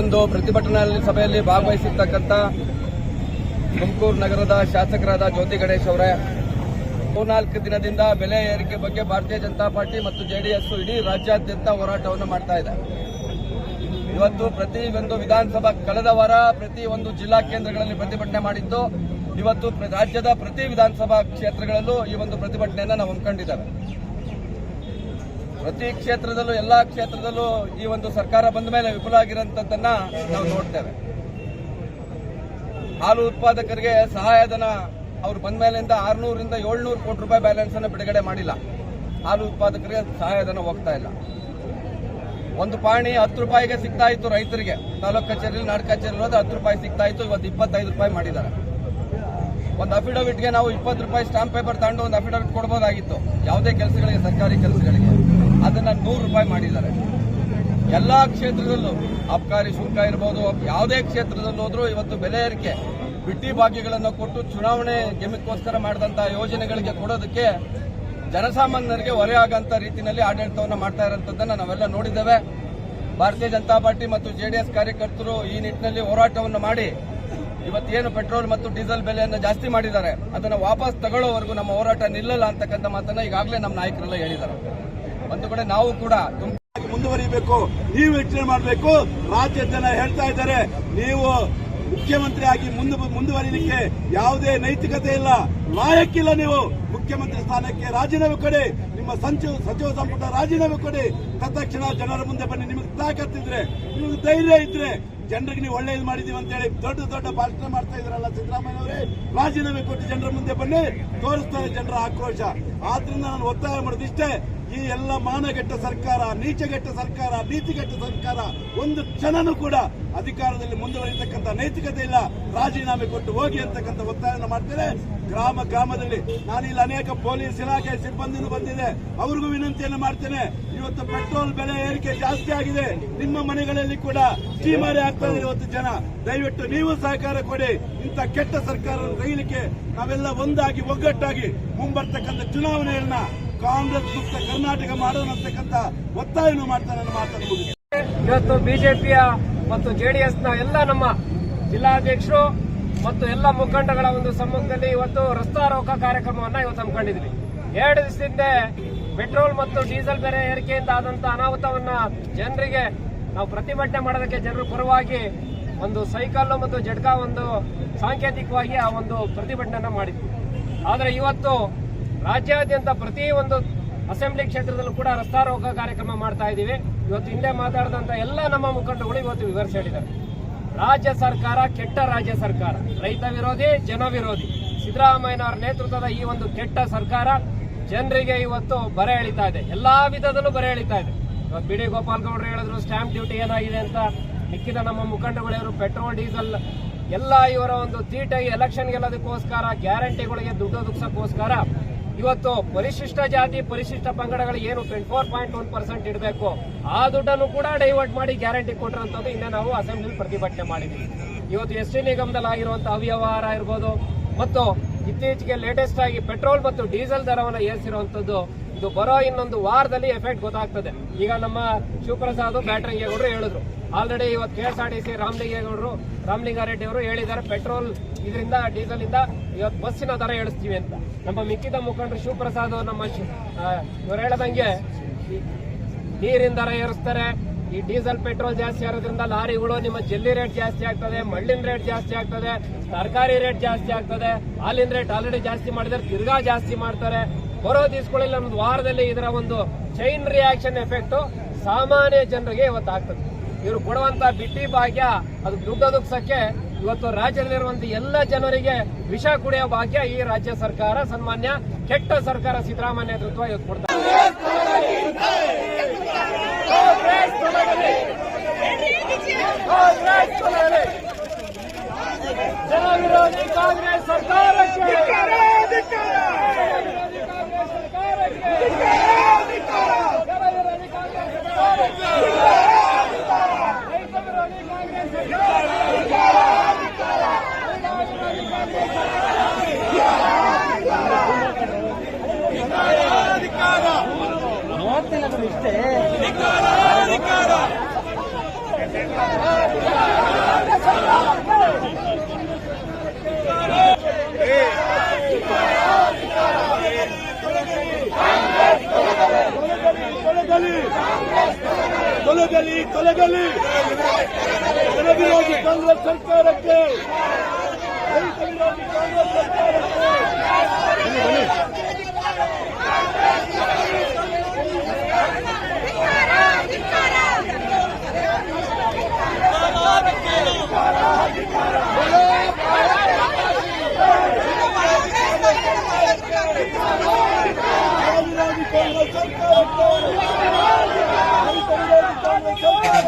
ಒಂದು ಪ್ರತಿಭಟನಾ ಸಭೆಯಲ್ಲಿ ಭಾಗವಹಿಸಿರ್ತಕ್ಕಂಥ ತುಮಕೂರು ನಗರದ ಶಾಸಕರಾದ ಜ್ಯೋತಿ ಗಣೇಶ್ ಅವರೇ, ಮೂರ್ನಾಲ್ಕು ದಿನದಿಂದ ಬೆಲೆ ಏರಿಕೆ ಬಗ್ಗೆ ಭಾರತೀಯ ಜನತಾ ಪಾರ್ಟಿ ಮತ್ತು ಜೆಡಿಎಸ್ ಇಡೀ ರಾಜ್ಯಾದ್ಯಂತ ಹೋರಾಟವನ್ನು ಮಾಡ್ತಾ ಇದೆ. ಇವತ್ತು ಪ್ರತಿ ಒಂದು ವಿಧಾನಸಭಾ ಕಳೆದ ವಾರ ಪ್ರತಿ ಒಂದು ಜಿಲ್ಲಾ ಕೇಂದ್ರಗಳಲ್ಲಿ ಪ್ರತಿಭಟನೆ ಮಾಡಿದ್ದು, ಇವತ್ತು ರಾಜ್ಯದ ಪ್ರತಿ ವಿಧಾನಸಭಾ ಕ್ಷೇತ್ರಗಳಲ್ಲೂ ಈ ಒಂದು ಪ್ರತಿಭಟನೆಯನ್ನು ನಾವು ಹಮ್ಮಿಕೊಂಡಿದ್ದೇವೆ. ಪ್ರತಿ ಕ್ಷೇತ್ರದಲ್ಲೂ, ಎಲ್ಲಾ ಕ್ಷೇತ್ರದಲ್ಲೂ ಈ ಒಂದು ಸರ್ಕಾರ ಬಂದ ಮೇಲೆ ವಿಫಲ ಆಗಿರೋಂಥದ್ದನ್ನ ನಾವು ನೋಡ್ತೇವೆ. ಹಾಲು ಉತ್ಪಾದಕರಿಗೆ ಸಹಾಯಧನ ಅವ್ರು ಬಂದ ಮೇಲಿಂದ ಆರ್ನೂರಿಂದ ಏಳ್ನೂರು ಕೋಟಿ ರೂಪಾಯಿ ಬ್ಯಾಲೆನ್ಸ್ ಅನ್ನು ಬಿಡುಗಡೆ ಮಾಡಿಲ್ಲ. ಹಾಲು ಉತ್ಪಾದಕರಿಗೆ ಸಹಾಯಧನ ಹೋಗ್ತಾ ಇಲ್ಲ. ಒಂದು ಪಾಣಿ ಹತ್ತು ರೂಪಾಯಿಗೆ ಸಿಗ್ತಾ ಇತ್ತು ರೈತರಿಗೆ. ತಾಲೂಕು ಕಚೇರಿ ನಾಡ್ ಕಚೇರಿ ಹೋದ್ರೆ ಹತ್ತು ರೂಪಾಯಿ ಸಿಗ್ತಾ ಇತ್ತು, ಇವತ್ತು ಇಪ್ಪತ್ತೈದು ರೂಪಾಯಿ ಮಾಡಿದ್ದಾರೆ. ಒಂದು ಅಫಿಡವಿಟ್ಗೆ ನಾವು ಇಪ್ಪತ್ತು ರೂಪಾಯಿ ಸ್ಟಾಂಪ್ ಪೇಪರ್ ತಗೊಂಡು ಒಂದು ಅಫಿಡವಿಟ್ ಕೊಡ್ಬೋದಾಗಿತ್ತು. ಯಾವುದೇ ಕೆಲಸಗಳಿಗೆ, ಸರ್ಕಾರಿ ಕೆಲಸಗಳಿಗೆ. ಅದನ್ನ ನೂರು ರೂಪಾಯಿ ಮಾಡಿದ್ದಾರೆ. ಎಲ್ಲಾ ಕ್ಷೇತ್ರದಲ್ಲೂ ಅಬ್ಕಾರಿ ಶುಲ್ಕ ಇರ್ಬೋದು, ಯಾವುದೇ ಕ್ಷೇತ್ರದಲ್ಲೂ ಹೋದ್ರೂ ಇವತ್ತು ಬೆಲೆ ಏರಿಕೆ, ಬಿಟ್ಟಿ ಭಾಗ್ಯಗಳನ್ನು ಕೊಟ್ಟು ಚುನಾವಣೆ ಗೆಮಿಕ್ಕೋಸ್ಕರ ಮಾಡಿದಂತ ಯೋಜನೆಗಳಿಗೆ ಕೊಡೋದಕ್ಕೆ ಜನಸಾಮಾನ್ಯರಿಗೆ ಹೊರೆ ಆಗಂತ ರೀತಿಯಲ್ಲಿ ಆಡಳಿತವನ್ನು ಮಾಡ್ತಾ ಇರುವಂತದ್ದನ್ನು ನಾವೆಲ್ಲ ನೋಡಿದ್ದೇವೆ. ಭಾರತೀಯ ಜನತಾ ಪಾರ್ಟಿ ಮತ್ತು ಜೆಡಿಎಸ್ ಕಾರ್ಯಕರ್ತರು ಈ ನಿಟ್ಟಿನಲ್ಲಿ ಹೋರಾಟವನ್ನು ಮಾಡಿ ಇವತ್ತೇನು ಪೆಟ್ರೋಲ್ ಮತ್ತು ಡೀಸೆಲ್ ಬೆಲೆಯನ್ನು ಜಾಸ್ತಿ ಮಾಡಿದ್ದಾರೆ, ಅದನ್ನು ವಾಪಸ್ ತಗೊಳ್ಳೋವರೆಗೂ ನಮ್ಮ ಹೋರಾಟ ನಿಲ್ಲಲ್ಲ ಅಂತಕ್ಕಂಥ ಮಾತನ್ನ ಈಗಾಗಲೇ ನಮ್ಮ ನಾಯಕರೆಲ್ಲ ಹೇಳಿದ್ದಾರೆ. ಒಂದು ಕಡೆ ನಾವು ಕೂಡ ಮುಂದುವರಿಬೇಕು, ನೀವು ಯೋಚನೆ ಮಾಡಬೇಕು. ರಾಜ್ಯ ಜನ ಹೇಳ್ತಾ ಇದ್ದಾರೆ, ನೀವು ಮುಖ್ಯಮಂತ್ರಿ ಆಗಿ ಮುಂದೆ ಮುಂದುವರಿಲಿಕ್ಕೆ ಯಾವುದೇ ನೈತಿಕತೆ ಇಲ್ಲ. ಲಾಯಕ್ಕಿಲ್ಲ ನೀವು. ಮುಖ್ಯಮಂತ್ರಿ ಸ್ಥಾನಕ್ಕೆ ರಾಜೀನಾಮೆ ಕೊಡಿ. ನಿಮ್ಮ ಸಂಚಿವ ಸಚಿವ ಸಂಪುಟ ರಾಜೀನಾಮೆ ಕೊಡಿ. ತತ್ಕ್ಷಣ ಜನರ ಮುಂದೆ ಬನ್ನಿ. ನಿಮಗೆ ತಾಕತ್ತಿದ್ರೆ ನಿಮಗೆ ಧೈರ್ಯ ಇದ್ರೆ ಜನರಿಗೆ ನೀವು ಒಳ್ಳೆಯದು ಮಾಡಿದೀವಿ ಅಂತ ಹೇಳಿ ದೊಡ್ಡ ದೊಡ್ಡ ಭಾಷಣ ಮಾಡ್ತಾ ಇದ್ರಲ್ಲ ಸಿದ್ದರಾಮಯ್ಯ ಅವರೇ ರಾಜೀನಾಮೆ ಕೊಟ್ಟು ಜನರ ಮುಂದೆ ಬನ್ನಿ. ತೋರಿಸ್ತಾರೆ ಜನರ ಆಕ್ರೋಶ. ಆದ್ರಿಂದ ನಾನು ಒತ್ತಾಯ ಮಾಡೋದು ಇಷ್ಟೇ ಈ ಎಲ್ಲ ಮಾನಗೆಟ್ಟ ಸರ್ಕಾರ ನೀಚಗೆಟ್ಟ ಸರ್ಕಾರ ನೀತಿಗೆಟ್ಟ ಸರ್ಕಾರ ಒಂದು ಕ್ಷಣನೂ ಕೂಡ ಅಧಿಕಾರದಲ್ಲಿ ಮುಂದುವರಿತಕ್ಕಂಥ ನೈತಿಕತೆ ಇಲ್ಲ. ರಾಜೀನಾಮೆ ಕೊಟ್ಟು ಹೋಗಿ ಅಂತಕ್ಕಂಥ ಒತ್ತಾಯವನ್ನು ಮಾಡ್ತೇನೆ. ಗ್ರಾಮ ಗ್ರಾಮದಲ್ಲಿ ನಾನು ಇಲ್ಲಿ ಅನೇಕ ಪೊಲೀಸ್ ಇಲಾಖೆ ಸಿಬ್ಬಂದಿನೂ ಬಂದಿದೆ. ಅವ್ರಿಗೂ ವಿನಂತಿಯನ್ನು ಮಾಡ್ತೇನೆ. ಇವತ್ತು ಪೆಟ್ರೋಲ್ ಬೆಲೆ ಏರಿಕೆ ಜಾಸ್ತಿ ಆಗಿದೆ. ನಿಮ್ಮ ಮನೆಗಳಲ್ಲಿ ಕೂಡ ಚೀಮಾರಿ ಆಗ್ತಾ ಇದೆ ಇವತ್ತು ಜನ. ದಯವಿಟ್ಟು ನೀವು ಸಹಕಾರ ಕೊಡಿ. ಇಂಥ ಕೆಟ್ಟ ಸರ್ಕಾರ ರೈಲಿಕ್ಕೆ ನಾವೆಲ್ಲ ಒಂದಾಗಿ, ಒಗ್ಗಟ್ಟಾಗಿ ಮುಂಬರ್ತಕ್ಕಂಥ ಚುನಾವಣೆಯನ್ನ ಕಾಂಗ್ರೆಸ್ ಮುಕ್ತ ಕರ್ನಾಟಕ ಮಾಡೋಣ ಅಂತಕ್ಕಂಥ ಮಾಡ್ತಾರೆ ನನ್ನ ಮಾತನ್ನು. ಇವತ್ತು ಬಿಜೆಪಿಯ ಮತ್ತು ಜೆಡಿಎಸ್ನ ಎಲ್ಲ ನಮ್ಮ ಜಿಲ್ಲಾಧ್ಯಕ್ಷರು ಮತ್ತು ಎಲ್ಲ ಮುಖಂಡಗಳ ಒಂದು ಸಮ್ಮುಖದಲ್ಲಿ ಇವತ್ತು ರಸ್ತಾ ರೋಕ ಕಾರ್ಯಕ್ರಮವನ್ನ ಇವತ್ತು ಹಮ್ಮಿಕೊಂಡಿದ್ವಿ ಎರಡು ದಿವಸದಿಂದ ಪೆಟ್ರೋಲ್ ಮತ್ತು ಡೀಸೆಲ್ ಬೆಲೆ ಏರಿಕೆಯಿಂದ ಆದಂತ ಅನಾಹುತವನ್ನ ಜನರಿಗೆ ನಾವು ಪ್ರತಿಭಟನೆ ಮಾಡೋದಕ್ಕೆ ಜನರು ಪರವಾಗಿ ಒಂದು ಸೈಕಲ್ ಮತ್ತು ಜಡ್ಕಾ ಒಂದು ಸಾಂಕೇತಿಕವಾಗಿ ಆ ಒಂದು ಪ್ರತಿಭಟನೆಯನ್ನ ಮಾಡಿದ್ವಿ ಆದರೆ ಇವತ್ತು ರಾಜ್ಯಾದ್ಯಂತ ಪ್ರತಿ ಒಂದು ಅಸೆಂಬ್ಲಿ ಕ್ಷೇತ್ರದಲ್ಲೂ ಕೂಡ ರಸ್ತಾರೋಗ ಕಾರ್ಯಕ್ರಮ ಮಾಡ್ತಾ ಇದ್ದೀವಿ. ಇವತ್ತು ಹಿಂದೆ ಮಾತಾಡಿದಂತ ಎಲ್ಲ ನಮ್ಮ ಮುಖಂಡಗಳು ಇವತ್ತು ವಿವರಿಸಿ ಹೇಳಿದ್ದಾರೆ. ರಾಜ್ಯ ಸರ್ಕಾರ ಕೆಟ್ಟ ರಾಜ್ಯ ಸರ್ಕಾರ. ರೈತ ವಿರೋಧಿ, ಜನ ವಿರೋಧಿ. ಸಿದ್ದರಾಮಯ್ಯನವರ ನೇತೃತ್ವದ ಈ ಒಂದು ಕೆಟ್ಟ ಸರ್ಕಾರ ಜನರಿಗೆ ಇವತ್ತು ಬರೆ ಎಳಿತಾ ಇದೆ. ಎಲ್ಲಾ ವಿಧದಲ್ಲೂ ಬರೆ ಎಳಿತಾ ಇದೆ. ಇವತ್ತು ಬಿ ಡಿ ಗೋಪಾಲ್ ಗೌಡ್ರು ಹೇಳಿದ್ರು ಸ್ಟಾಂಪ್ ಡ್ಯೂಟಿ ಏನಾಗಿದೆ ಅಂತ? ಮಿಕ್ಕಿದ ನಮ್ಮ ಮುಖಂಡಗಳಿವರು ಪೆಟ್ರೋಲ್, ಡೀಸೆಲ್ ಎಲ್ಲ ಇವರ ಒಂದು ತೀಟ ಎಲೆಕ್ಷನ್ ಗೆಲ್ಲೋದಕ್ಕೋಸ್ಕರ ಗ್ಯಾರಂಟಿಗಳಿಗೆ ದುಡ್ಡು ಒದಗಿಸೋಕ್ಕೋಸ್ಕರ ಇವತ್ತು ಪರಿಶಿಷ್ಟ ಜಾತಿ, ಪರಿಶಿಷ್ಟ ಪಂಗಡಗಳು ಏನು ಟ್ವೆಂಟಿ ಫೋರ್ ಇಡಬೇಕು? ಆ ದುಡ್ಡನ್ನು ಕೂಡ ಡೈವರ್ಟ್ ಮಾಡಿ ಗ್ಯಾರಂಟಿ ಕೊಟ್ಟಿರುವಂತದ್ದು ಇನ್ನೇ ನಾವು ಅಸೆಂಬ್ಲಿ ಪ್ರತಿಭಟನೆ ಮಾಡಿದ್ವಿ. ಇವತ್ತು ಎಸ್ ಟಿ ನಿಗಮದಲ್ಲಿ ಆಗಿರುವಂತಹ ಅವ್ಯವಹಾರ ಇರ್ಬೋದು, ಮತ್ತು ಇತ್ತೀಚೆಗೆ ಲೇಟೆಸ್ಟ್ ಆಗಿ ಪೆಟ್ರೋಲ್ ಮತ್ತು ಡೀಸೆಲ್ ದರವನ್ನು ಏರಿಸಿರುವಂತದ್ದು ಇದು ಬರೋ ಇನ್ನೊಂದು ವಾರದಲ್ಲಿ ಎಫೆಕ್ಟ್ ಗೊತ್ತಾಗ್ತದೆ. ಈಗ ನಮ್ಮ ಶಿವಪ್ರಸಾದ್ ಬ್ಯಾಟ್ರಂಗೇಗೌಡರು ಹೇಳಿದ್ರು. ಆಲ್ರೆಡಿ ಇವತ್ತು K S R T C ರಾಮಲಿಂಗೇಗೌಡರು Ramalinga Reddy ಅವರು ಹೇಳಿದ್ದಾರೆ ಪೆಟ್ರೋಲ್ ಇದರಿಂದ ಡೀಸೆಲ್ ಇಂದ ಇವತ್ತು ಬಸ್ಸಿನ ದರ ಏಳಿಸ್ತೀವಿ ಅಂತ. ನಮ್ಮ ಮಿಕ್ಕಿದ ಮುಖಂಡರು ಶಿವಪ್ರಸಾದ್ ನಮ್ಮ ಇವ್ರು ಹೇಳದಂಗೆ ನೀರಿನ ದರ ಏರಿಸ್ತಾರೆ, ಈ ಡೀಸೆಲ್ ಪೆಟ್ರೋಲ್ ಜಾಸ್ತಿ ಆಗೋದ್ರಿಂದ ಲಾರಿಗಳು ನಿಮ್ಮ ಜಲ್ಲಿ ರೇಟ್ ಜಾಸ್ತಿ ಆಗ್ತದೆ ಮಳ್ಳಿನ ರೇಟ್ ಜಾಸ್ತಿ ಆಗ್ತದೆ, ತರಕಾರಿ ರೇಟ್ ಜಾಸ್ತಿ ಆಗ್ತದೆ, ಹಾಲಿನ ರೇಟ್ ಆಲ್ರೆಡಿ ಜಾಸ್ತಿ ಮಾಡಿದರೆ ತಿರ್ಗಾ ಜಾಸ್ತಿ ಮಾಡ್ತಾರೆ. ಬರೋ ದಿವಸಗಳಲ್ಲಿ ಒಂದು ವಾರದಲ್ಲಿ ಇದರ ಒಂದು ಚೈನ್ ರಿಯಾಕ್ಷನ್ ಎಫೆಕ್ಟ್ ಸಾಮಾನ್ಯ ಜನರಿಗೆ ಇವತ್ತು ಆಗ್ತದೆ ಇವರು ಕೊಡುವಂತ ಬಿಟ್ಟಿ ಭಾಗ್ಯ ಅದು ದುಡ್ಡು ಒದಗಿಸಕ್ಕೆ ಇವತ್ತು ರಾಜ್ಯದಲ್ಲಿರುವಂತ ಎಲ್ಲ ಜನರಿಗೆ ವಿಷ ಕುಡಿಯೋ ಭಾಗ್ಯ ಈ ರಾಜ್ಯ ಸರ್ಕಾರ ಸನ್ಮಾನ್ಯ ಕೆಟ್ಟ ಸರ್ಕಾರ ಸಿದ್ದರಾಮಯ್ಯ ನೇತೃತ್ವ ಇವತ್ತು ಕೊಡ್ತಾರೆ ಕಾಂಗ್ರೆಸ್ ಸರ್ಕಾರಕ್ಕೆ. ತೊಲಗಲಿ ವಿರೋಧಿ ಕಾಂಗ್ರೆಸ್ ಸರ್ಕಾರಕ್ಕೆ ರೈತ ವಿರೋಧಿ ಕಾಂಗ್ರೆಸ್ ಸರ್ಕಾರಕ್ಕೆ. Come on.